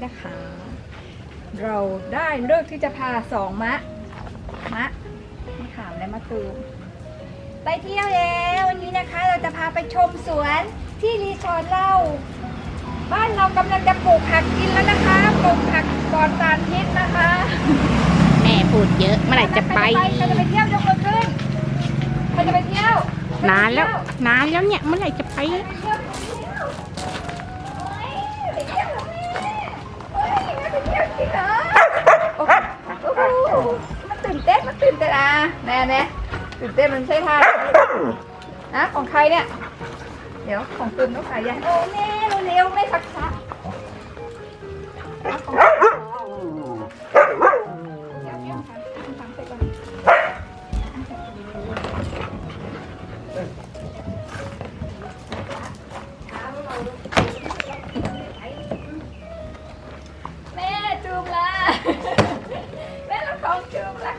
วันนี้นะคะ เราได้เลิกที่จะพาสองมะ มะมะขามและมะตูมไปเที่ยวแล้ววันนี้นะคะ เราจะพาไปชมสวนที่รีสอร์ทเราบ้านเรากำลังจะปลูกผักกินแล้วนะคะปลูกผักปลอดสารพิษนะคะแม่พูดเยอะเมื่อไหร่จะไปใครจะไปเที่ยวยกมือขึ้นใครจะไปเที่ยวนานแล้วนานแล้วเนี่ยเมื่อไหร่จะไป อะแน่แน่ตื่นเต้นมันใช่ท่านะของใครเนี่ย เดี๋ยวของตุนต้องขายยังโอ้แม่เร็วๆไม่ชักช้าเอาของ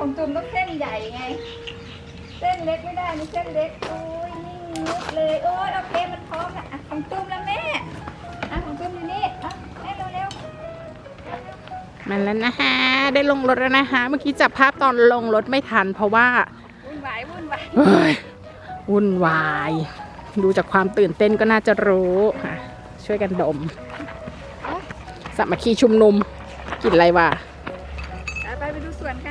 ของจูมต้องเส้นใหญ่ไง เส้นเล็กไม่ได้นี่เส้นเล็กโอ้ยนิ่งนุดเลยโอ้ยโอเคมันพร้อมละอะของตุ้มแล้วแม่อะของตุ้มอยู่นี่อะแม่เร็วมันแล้วนะคะได้ลงรถแล้วนะคะ เมื่อกี้จับภาพตอนลงรถไม่ทัน เพราะว่าๆวุ่นวายวุ่นวายเฮ้ยวุ่นวาย ดูจากความตื่นเต้นก็น่าจะรู้อะช่วยกันดมสามัคคีชุมนุมกินอะไรวะเอาไปไปดูสวนกั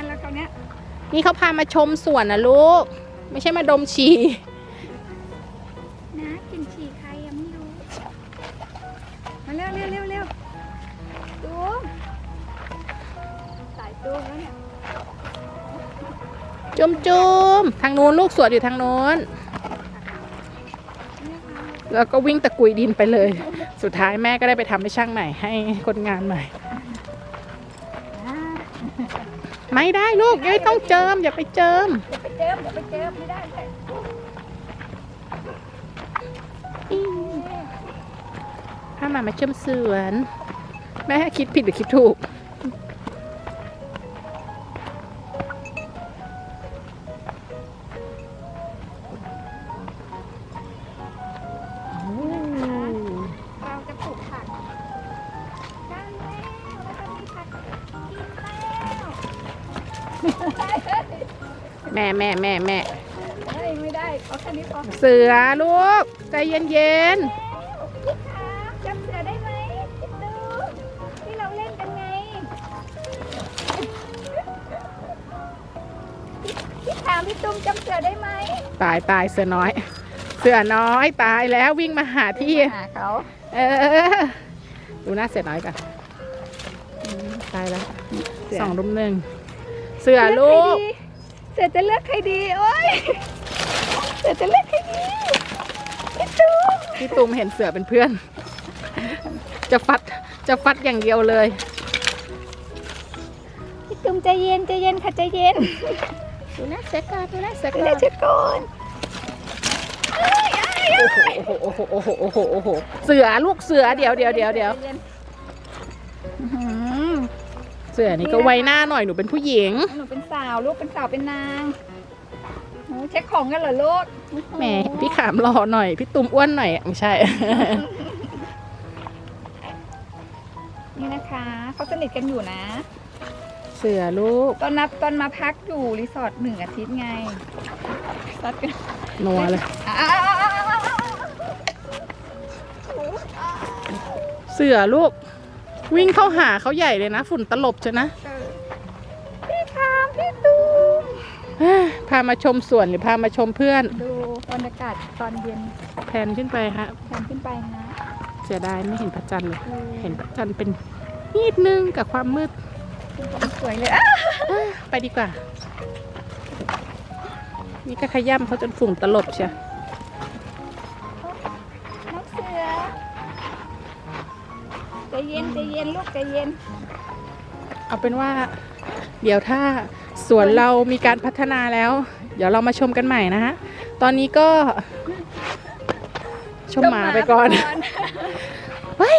นแล้วคราวเนี้ยนี่เขาพามาชมสวนนะลูก ไม่ใช่มาดมฉี่นะกินฉี่ใครยังไม่รู้ มาเร็วเร็วเร็วเร็วตุ้มสายตุ้มแล้วเนี่ยจุมจุมทางนู้นลูกสวนอยู่ทางนู้น แล้วก็วิ่งตะกุยดินไปเลย สุดท้ายแม่ก็ได้ไปทำให้ช่างใหม่ให้คนงานใหม่อ่า ไม่ได้ลูกยัยต้องเจิม อย่าไปเจิม อย่าไปเจิมอย่าไปเจิมไม่ได้เลยถ้ามามาเจิมสวนแม่คิดผิดหรือคิดถูก แม่แม่แม่แม่เฮ้ยไม่ได้เอาแค่นี้พอเสือลูก ใจเย็นเย็นพี่ขามจำเสือได้ไหมคิดดูที่เราเล่นกันไงพี่ขามพี่ตุ้มจำเสือได้ไหมๆตายตายเสือน้อย เสือน้อยตายแล้ววิ่งมาหาที่หาเขาเออดูหน้าเสือน้อยก่อนอืมตายแล้วสองรุมหนึ่งเสือลูก เสือจะเลือกใครดีโอ้ยเสือจะเลือกใครดีพี่ตุ้มพี่ตูมเห็นเสือเป็นเพื่อน จะฟัดจะฟัดอย่างเดียวเลยพี่ตุ้มใจเย็นใจเย็นค่ะใจเย็นดูหน้าเสือก่อนดูหน้าเสือไม่ก่อได้นเช็ดก่อนเอ้ยเอ้ยเอ้ยโอ้โหโอ้โหโอ้โหโอ้โหโอ้โหเสือลูกเสือเดี๋ยวเดี๋ยวเดี๋ยวเดี๋ยวอื้อหือ เสือนี่ก็ไว้หน้าหน่อยหนูเป็นผู้หญิง หนูเป็นสาวลูกเป็นสาวเป็นนางโอ้เช็คของกันเหรอลูกแหมพี่ขามรอหน่อย พี่ตุ้มอ้วนหน่อยไม่ใช่ นี่นะคะเขาสนิทกันอยู่นะ เสือลูก ตอนนับตอนมาพักอยู่รีสอร์ทหนึ่งอาทิตย์ไงซัดกันนัวเลยอ้าวเสือลูก วิ่งเข้าหาเขาใหญ่เลยนะ ฝุ่นตลบใช่นะพี่คามพี่ตูมเอ้ยพามาชมสวนหรือพามาชมเพื่อน ดูบรรยากาศตอนเย็นแพนขึ้นไปฮะแทนขึ้นไปนะเสียดายไม่เห็นพระจันทร์เลยเออเห็นพระจันทร์เป็นนิดนึงกับความมืดสวยเลยอะเอ้ยไปดีกว่า นี่ก็ขย่ำเขาจนฝุ่นตลบเชียว เย็นใจเย็นลูกใจเย็น เอาเป็นว่า เดี๋ยวถ้าสวนเรามีการพัฒนาแล้ว เดี๋ยวเรามาชมกันใหม่นะฮะ ตอนนี้ก็ ชมหมาไปก่อน เฮ้ย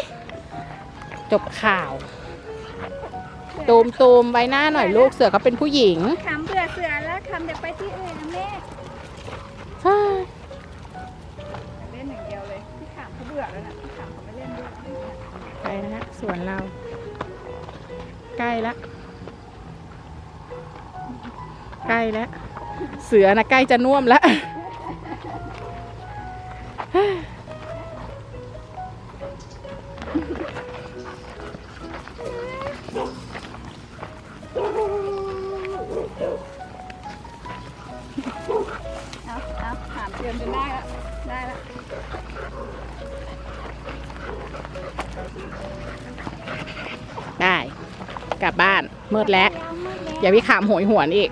จบข่าวตูมตูมไว้หน้าหน่อยลูกเสือเขาเป็นผู้หญิงคำเบื่อเสือแล้วคำเดี๋ยวไปที่อื่นนะแม่เฮ้ยเล่นอย่างเดียวเลยพี่ขามเขาเบื่อแล้วนะพี่ขามเขาไม่เล่นด้วยไปนะฮะ สวนเรา ใกล้แล้วใกล้แล้ว เสือนะใกล้จะน่วมแล้วเอาเอาถามเตือนจนได้แล้วได้ กลับบ้านมืดแล้ว อย่าวิขามโหยหวนอีก